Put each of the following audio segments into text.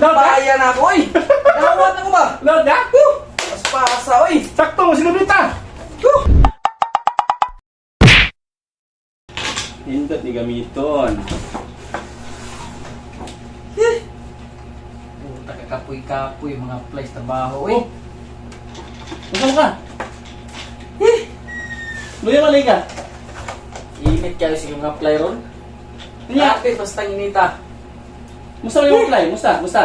Load na? Ako, oy! Dawat ako ba? Load na? Mas pasa, oy! Sakto mo sinubrita! Huh! Hindot ni gamiton. Puta ka kapoy-kapoy, mga place trabaho, Oh. Masama ka? Luya malay ka? Init kayo sa mga apply ron. Niya? Grabe, basta inita. Musta mo yung apply? Musta? Musta?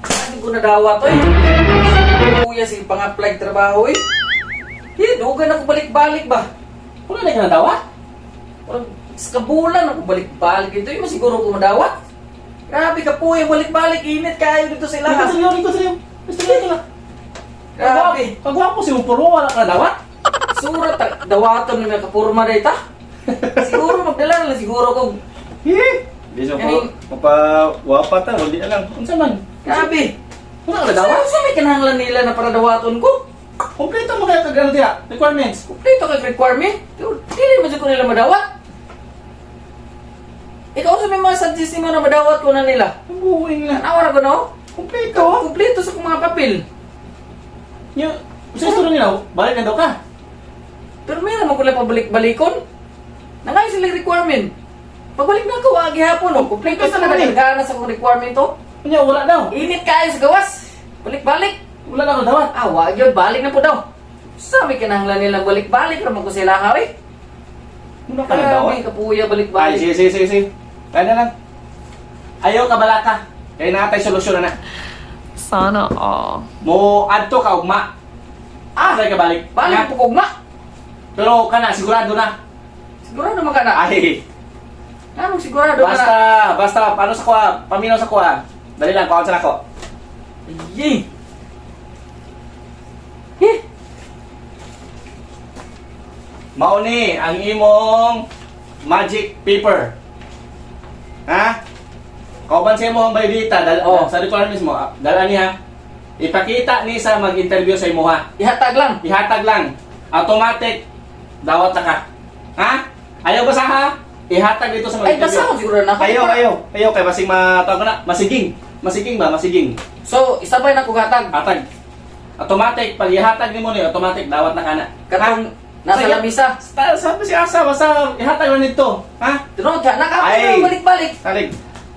Hindi ko nadawat, oy! Kuya, sige pang-apply trabaho, oy! Hindi, dugan ako balik-balik ba? Wala na ka nadawa? Parang sa kabulan ako balik-balik dito. Yung masiguro ko madawat. Grabe ka po yung balik-balik. Init kayo dito sila. Ikaw sa'yo, ikaw sa'yo. Gusto ito na. Grabe. Kagwapo si Upuro, wala ka nadawa? Sura, ta- dawaton na nakapurma na ita. Siguro magdala na lang siguro kung Eh! Di siya Kaning- po, mapawapa ta, hindi na lang. Unsa man? grabe. Wala ka Dawa? nadawa? Sa may kinahanglan nila na para dawaton ko. Kompleto mo kaya kagano diya, requirements. Dito kag requirement. Dili mo ko nila madawat. Ikaw sa may mga suggest mo na madawat ko na nila. Ang buwing na. Nawara ko no? Kompleto. Kompleto sa mga papel. Yung, sa gusto nila, balik na daw ka. Pero meron mo ko lang pabalik-balikon. Nangay sila requirement. Pagbalik na ako, agi hapon, oh. Kompleto Kompleto sa naman eh. nagagana sa akong requirement, oh. Kanya, wala daw. Init kayo sa gawas. Balik-balik. Wala na kadawat. Ah, wag yun, balik na po daw. Sabi kinahanglan nilang balik-balik, naman ko sila hawi. Wala ka nadawa. Kaya kapuya Ay, balik-balik. sige, sige, sige, sige. Kaya na lang. Ayaw ka balaka. Kaya na tayo solusyon na na. Sana all. Mo adto ka ugma. Ah, ka balik. Balik po kugma. Pero kana sigurado na. Sigurado naman ka na. Ay, Anong sigurado ka basta, na? basta paano sa kuha, paminaw sa kuha. Dali lang, kuha sa nako. Yee. Eh, Mauni ang imong magic paper. Ha? Kauban sa imo ang baydita dal Oh. sa requirements mo. ah, Dala niya. Ipakita ni sa mag-interview sa imo ha. ihatag lang. Ihatag lang. Automatic dawat ka. Ha? Ayaw basa ha? Ihatag dito sa Ay, mag-interview. basta ako siguro na. Kayo, kayo. Kayo kay matawag na. Masiging. Masiging ba? Masiging. So, isabay na ko hatag. Hatag. Automatic. Pag ihatag ni mo ni automatic dawat na ka na. Katong nasa Sige. lamisa. Sa- Sabi si Asa, basta ihatag lang nito. Ha? Tinod ka, Ay. nakapagod balik-balik. Salig.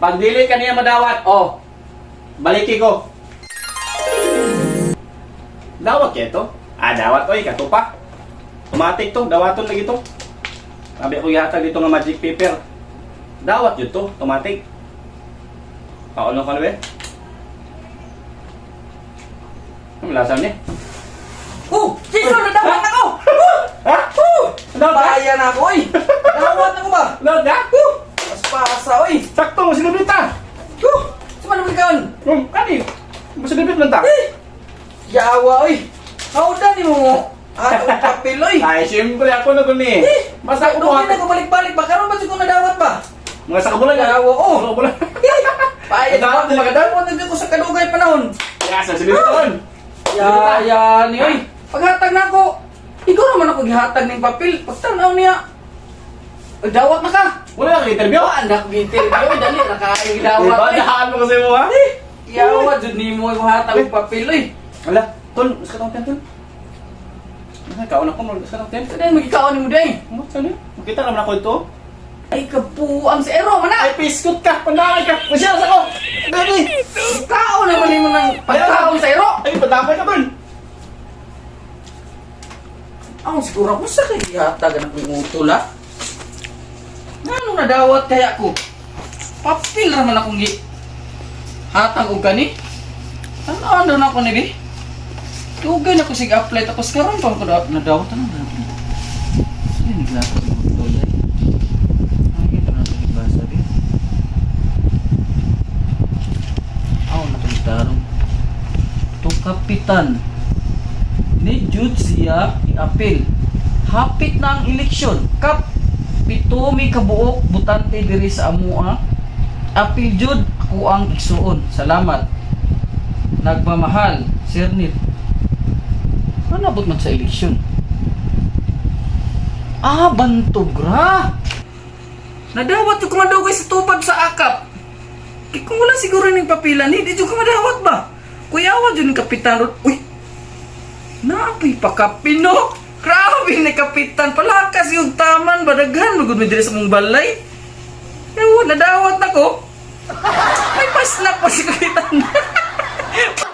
Pag dili ka niya madawat, Oh, baliki ko. Dawat kaya to? Ah, dawat. Oy, katupa. Automatic to. Dawaton lagi to. Sabi ko ihatag dito nga magic paper. Dawat yun to. Automatic. Paano ka na ba? Ang lasan niya. Oh, sino na dawat ako? Ha? Oh, Load na? bayan ako, oy. Dawat ako ba? Load na? Mas pasa, oy. Sakto mo sinubrita. Huh, Saan naman ikaw? Um, kani? Masinubrit lang ta. Yawa, oy. Haudan ni mo mo. Atong papel, oy. Ay, siyempre ako na guni. Basta ako Doon na buhat. ko balik-balik ba? Karoon ba siguro na dawat ba? Mga sa kabulan na. Yawa, oh. Sa kabulan. Dawat ako, din. magadawat na ko sa kadugay panahon. Yasa, sinubritawan. Ya, ya, ni oy. Paghatag na ako, ikaw naman ako gihatag ng papel. Pagtanaw niya, Ay, dawat na ka. Wala kang interview. Anak. Yo, dali, nakaayong Diba? dawat. oy. Dahaan mo kasi mo ha? Yawa, dun ni mo yung hatag ng papel, oy. Wala. Tol, mas katong ten, tol. Ay, kaon ako, mas katong ten. Saan yung magkikaon mo day? Ano, saan yun? Makita naman ako ito. Ay, kapuang sa ero, mana. Ay, piskot ka! Pandamay ka! Masyas ako! Baby! Kaon naman mo ng pagkaon sa ero. Ay, pandamay ka, tol! Ang siguro ko sa kay hatag anak ng utol, ha? Nga nadawat kaya ko? Papil naman akong gi. Hatag og gani? Ano ano na ako ni bi? Tugay na ko sig apply tapos karon pa ko da- nadawat ano na. Sige ni glass ko utol ay. Ay ito na sa basa bi. Aw na tarong. To kapitan ni Jude siya i-appeal. Hapit na ang eleksyon. Kap, pito may kabuok butante diri sa amua. Appeal Jude, ako ang igsuon. Salamat. Nagmamahal, Sir Nil. Ano nabot man sa eleksyon? Ah, bantugra! Nadawat yung kumadugay sa tupad sa akap. Kung wala siguro ning papilan, hindi dyan ka madawat ba? Kuya, awa dyan yung kapitan ron. Uy! Naapay pa kapino! Grabe ni kapitan! Palakas yung taman, badaghan, magod mo sa mong balay. Nadawat na ko. May pasnak pa si kapitan.